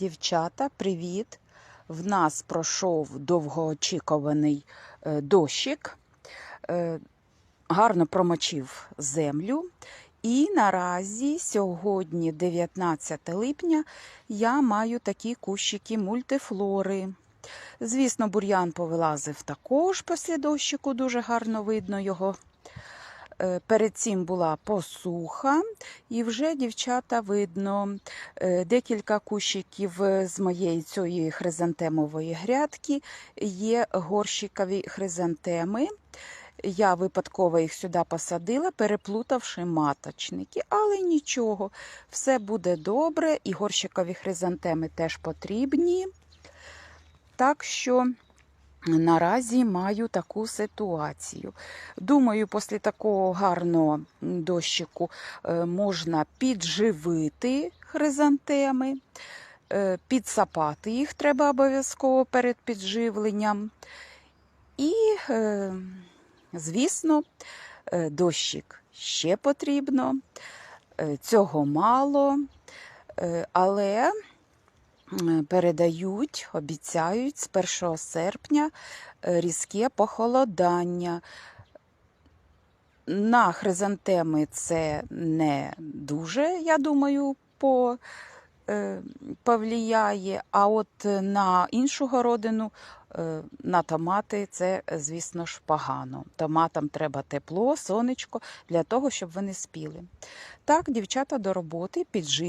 Дівчата, привіт! В нас пройшов довгоочікуваний е, дощик, е, гарно промочив землю. І наразі, сьогодні, 19 липня, я маю такі кущики мультифлори. Звісно, бур'ян повилазив також після дощику, дуже гарно видно його. Е, Перед цим була посуха, і вже дівчата видно е, декілька кущиків з моєї цієї хризантемової грядки. Є горщикові хризантеми. Я випадково їх сюди посадила, переплутавши маточники, але нічого, все буде добре, і горщикові хризантеми теж потрібні. Так що наразі маю таку ситуацію. Думаю, після такого гарного дощику е, можна підживити хризантеми, е, підсапати їх треба обов'язково перед підживленням. І, е, звісно, дощик ще потрібно, цього мало, але передають, обіцяють з 1 серпня е, різке похолодання. На хризантеми це не дуже, я думаю, по, е, повлияє, а от на іншу городину, е, на томати, це, е, звісно ж, погано. Томатам треба тепло, сонечко для того, щоб вони спіли. Так, дівчата до роботи, піджив.